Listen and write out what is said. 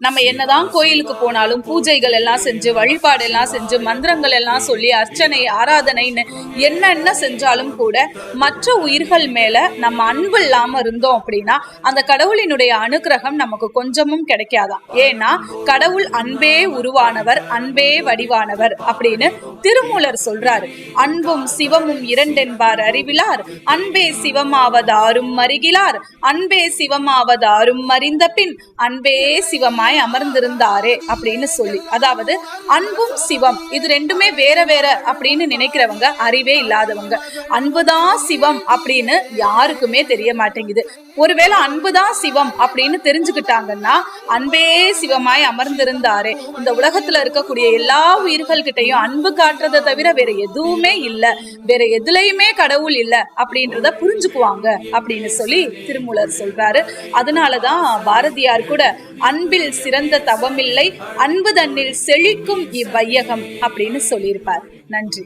நம்ம என்னதான் கோயிலுக்கு போனாலும் பூஜைகள் எல்லாம் செஞ்சு வழிபாடு எல்லாம் செஞ்சு மந்திரங்கள் எல்லாம் சொல்லி அர்ச்சனை ஆராதனைன்னு என்னென்ன செஞ்சாலும் கூட மற்ற உயிர்கள் மேல நம்ம அன்பு இல்லாம இருந்தோம் அப்படின்னா அந்த கடவுளினுடைய அனுகிரகம் நமக்கு கொஞ்சமும் கிடைக்காதாம். ஏன்னா கடவுள் அன்பே உருவானவர் அன்பே வடிவானவர் அப்படின்னு திருமூலர் சொல்றாரு. அன்பும் சிவமும் இரண்டென்பார் அறிவிலார். அன்பே சிவமாவதாரும் மறிகிலார் அன்பே சிவமாவதாரும் மறிந்த பின் அன்பே சிவமாய் அமர்ந்திருந்தாரே அப்படின்னு சொல்லி. அதாவது அன்பும் சிவம். இது ரெண்டுமே வேற வேற அப்படின்னு நினைக்கிறவங்க அறிவே இல்லாதவங்க. அன்புதான் சிவம் அப்படின்னு யாருக்குமே தெரிய மாட்டேங்குது. ஒருவேளை அன்புதான் சிவம் அப்படின்னு தெரிஞ்சுக்கிட்டாங்கன்னா அன்பே சிவமாய் அமர்ந்திருந்தாரே. இந்த உலகத்துல இருக்கக்கூடிய எல்லா உயிர்கள் கிட்டையும் அன்பு காட்டுறதை தவிர வேற எதுவுமே இல்ல. வேற எதுலயுமே கடவுள் இல்ல அப்படின்றத புரிஞ்சுக்குவாங்க அப்படின்னு சொல்லி திருமூலர் சொல்றாரு. அதனாலதான் பாரதியார் கூட அன்பில் சிறந்த தவமில்லை. அன்பு தன்னில் செழிக்கும் இவ்வையகம் அப்படின்னு சொல்லியிருப்பார். நன்றி.